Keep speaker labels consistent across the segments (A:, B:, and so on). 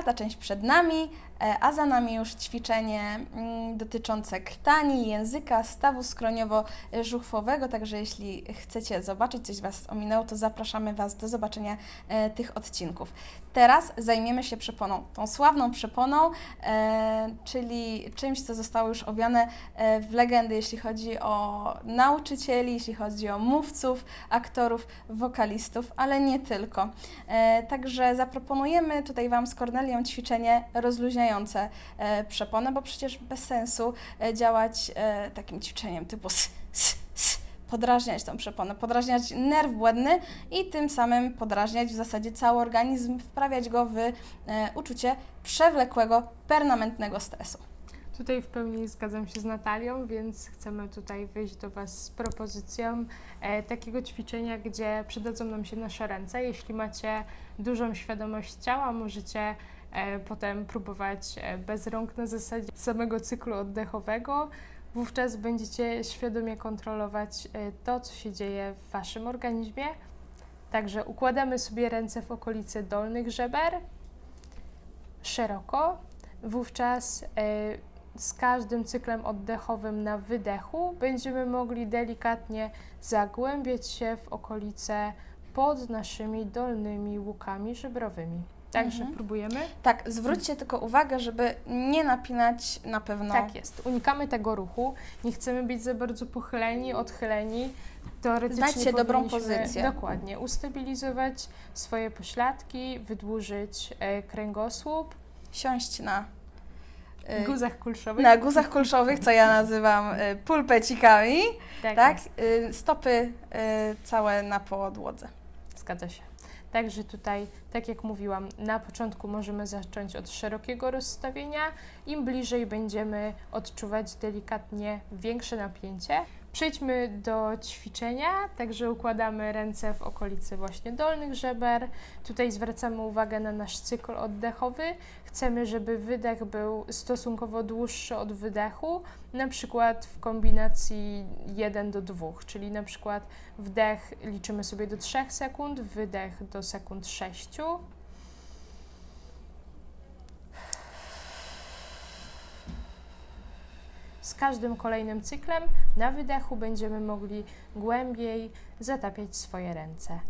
A: Czwarta część przed nami, e, a za nami już ćwiczenie mm, dotyczące krtani, języka, stawu skroniowo-żuchwowego, także jeśli chcecie zobaczyć, coś Was ominęło, to zapraszamy Was do zobaczenia e, tych odcinków. Teraz zajmiemy się przeponą, tą sławną przeponą, e, czyli czymś, co zostało już owiane w legendy, jeśli chodzi o nauczycieli, jeśli chodzi o mówców, aktorów, wokalistów, ale nie tylko. Także zaproponujemy tutaj Wam z Kornelią ćwiczenie rozluźniające e, przeponę, bo przecież bez sensu e, działać e, takim ćwiczeniem typu s, s, s, podrażniać tą przeponę, podrażniać nerw błędny i tym samym podrażniać w zasadzie cały organizm, wprawiać go w uczucie przewlekłego, permanentnego stresu.
B: Tutaj w pełni zgadzam się z Natalią, więc chcemy tutaj wyjść do Was z propozycją e, takiego ćwiczenia, gdzie przydadzą nam się nasze ręce. Jeśli macie dużą świadomość ciała, możecie potem próbować e, bez rąk na zasadzie samego cyklu oddechowego. Wówczas będziecie świadomie kontrolować e, to, co się dzieje w Waszym organizmie. Także układamy sobie ręce w okolicy dolnych żeber, szeroko. Wówczas e, z każdym cyklem oddechowym na wydechu będziemy mogli delikatnie zagłębiać się w okolice pod naszymi dolnymi łukami żebrowymi. Także
A: Mhm.
B: próbujemy.
A: Tak, zwróćcie tylko uwagę, żeby nie napinać na pewno.
B: Tak jest. Unikamy tego ruchu. Nie chcemy być za bardzo pochyleni, odchyleni. Teoretycznie
A: Znajdźcie dobrą pozycję.
B: Dokładnie. Ustabilizować swoje pośladki, wydłużyć e, kręgosłup,
A: Siąść na, y,
B: guzach kulszowych.
A: na guzach kulszowych, co ja nazywam y, pulpecikami,
B: tak,
A: tak? Y, stopy y, całe na podłodze.
B: Zgadza się. Także tutaj, tak jak mówiłam, na początku możemy zacząć od szerokiego rozstawienia. Im bliżej będziemy odczuwać delikatnie większe napięcie. Przejdźmy do ćwiczenia, także układamy ręce w okolicy właśnie dolnych żeber. Tutaj zwracamy uwagę na nasz cykl oddechowy. Chcemy, żeby wydech był stosunkowo dłuższy od wydechu, na przykład w kombinacji 1 do 2, czyli na przykład wdech liczymy sobie do 3 sekund, wydech do sekund 6. każdym kolejnym cyklem na wydechu będziemy mogli głębiej zatapiać swoje ręce.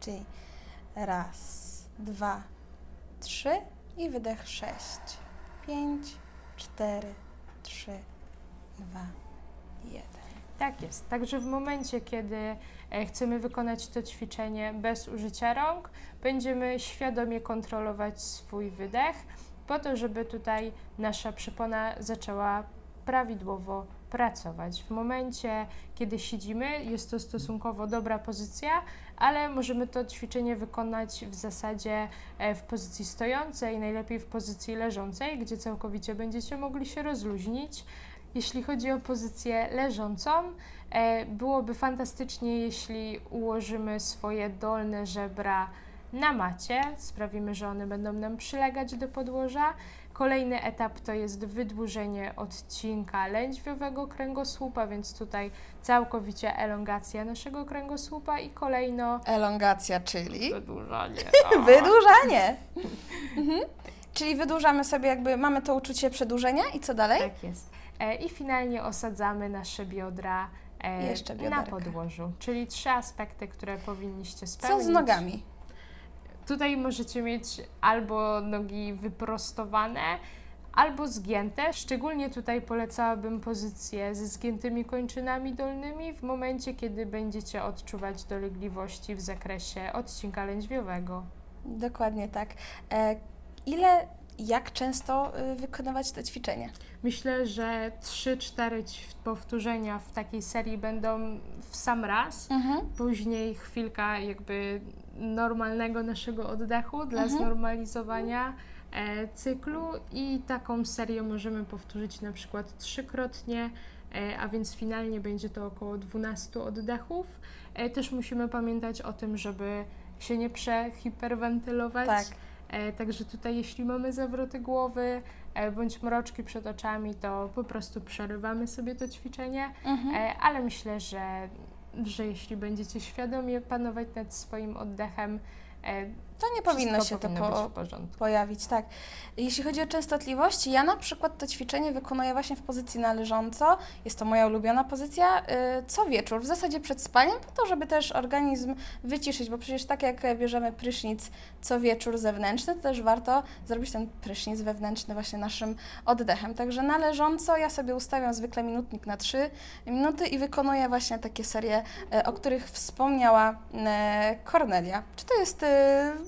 A: Czyli raz, dwa, trzy i wydech sześć, pięć, cztery, trzy, dwa, jeden.
B: Tak jest. Także w momencie, kiedy e, chcemy wykonać to ćwiczenie bez użycia rąk, będziemy świadomie kontrolować swój wydech, po to, żeby tutaj nasza przypona zaczęła prawidłowo pracować. W momencie, kiedy siedzimy, jest to stosunkowo dobra pozycja, ale możemy to ćwiczenie wykonać w zasadzie e, w pozycji stojącej, najlepiej w pozycji leżącej, gdzie całkowicie będziecie mogli się rozluźnić. Jeśli chodzi o pozycję leżącą, e, byłoby fantastycznie, jeśli ułożymy swoje dolne żebra na macie. Sprawimy, że one będą nam przylegać do podłoża. Kolejny etap to jest wydłużenie odcinka lędźwiowego kręgosłupa, więc tutaj całkowicie elongacja naszego kręgosłupa i kolejno
A: Elongacja, czyli
B: wydłużanie.
A: wydłużanie. Mhm. Czyli wydłużamy sobie jakby, mamy to uczucie przedłużenia i co dalej?
B: Tak jest. E, I finalnie osadzamy nasze biodra e,
A: Jeszcze
B: na
A: bioderka.
B: podłożu, czyli trzy aspekty, które powinniście spełnić.
A: Co z nogami?
B: Tutaj możecie mieć albo nogi wyprostowane, albo zgięte. Szczególnie tutaj polecałabym pozycję ze zgiętymi kończynami dolnymi w momencie, kiedy będziecie odczuwać dolegliwości w zakresie odcinka lędźwiowego.
A: Dokładnie tak. E, ile, jak często y, wykonywać to ćwiczenie?
B: Myślę, że 3-4 ć- powtórzenia w takiej serii będą w sam raz.
A: Mhm.
B: Później chwilka jakby normalnego naszego oddechu dla
A: Mhm.
B: znormalizowania e, cyklu i taką serię możemy powtórzyć na przykład trzykrotnie, e, a więc finalnie będzie to około 12 oddechów. E, też musimy pamiętać o tym, żeby się nie przehiperwentylować.
A: Tak.
B: E, także tutaj jeśli mamy zawroty głowy e, bądź mroczki przed oczami, to po prostu przerywamy sobie to ćwiczenie,
A: Mhm.
B: e, ale myślę, że że jeśli będziecie świadomie panować nad swoim oddechem,
A: To nie powinno się to
B: powinno
A: po,
B: w porządku.
A: pojawić, tak. Jeśli chodzi o częstotliwości, ja na przykład to ćwiczenie wykonuję właśnie w pozycji na leżąco. Jest to moja ulubiona pozycja. y, Co wieczór, w zasadzie przed spaniem, po to, żeby też organizm wyciszyć, bo przecież tak jak bierzemy prysznic co wieczór zewnętrzny, to też warto zrobić ten prysznic wewnętrzny właśnie naszym oddechem. Także na leżąco ja sobie ustawiam zwykle minutnik na 3 minuty i wykonuję właśnie takie serie, e, o których wspomniała e, Kornelia. Czy to jest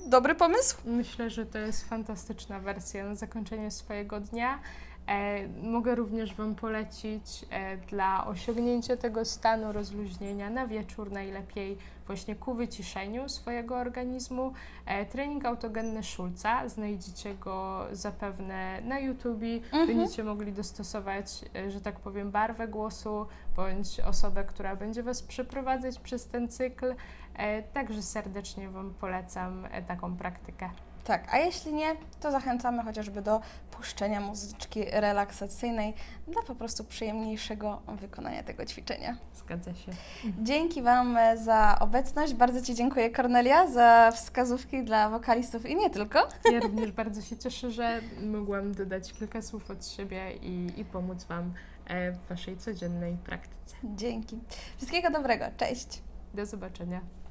A: dobry pomysł?
B: Myślę, że to jest fantastyczna wersja na zakończenie swojego dnia. E, mogę również Wam polecić e, dla osiągnięcia tego stanu rozluźnienia na wieczór najlepiej właśnie ku wyciszeniu swojego organizmu. E, trening autogenny Schulza, znajdziecie go zapewne na YouTubie.
A: Mhm.
B: Będziecie mogli dostosować, e, że tak powiem, barwę głosu bądź osobę, która będzie Was przeprowadzać przez ten cykl. E, Także serdecznie Wam polecam e, taką praktykę.
A: Tak, a jeśli nie, to zachęcamy chociażby do puszczenia muzyczki relaksacyjnej dla po prostu przyjemniejszego wykonania tego ćwiczenia.
B: Zgadza się.
A: Dzięki Wam e, za obecność. Bardzo Ci dziękuję, Kornelia, za wskazówki dla wokalistów i nie tylko.
B: Ja również bardzo się cieszę, że mogłam dodać kilka słów od siebie i, i pomóc Wam w Waszej codziennej praktyce.
A: Dzięki. Wszystkiego dobrego. Cześć.
B: Do zobaczenia.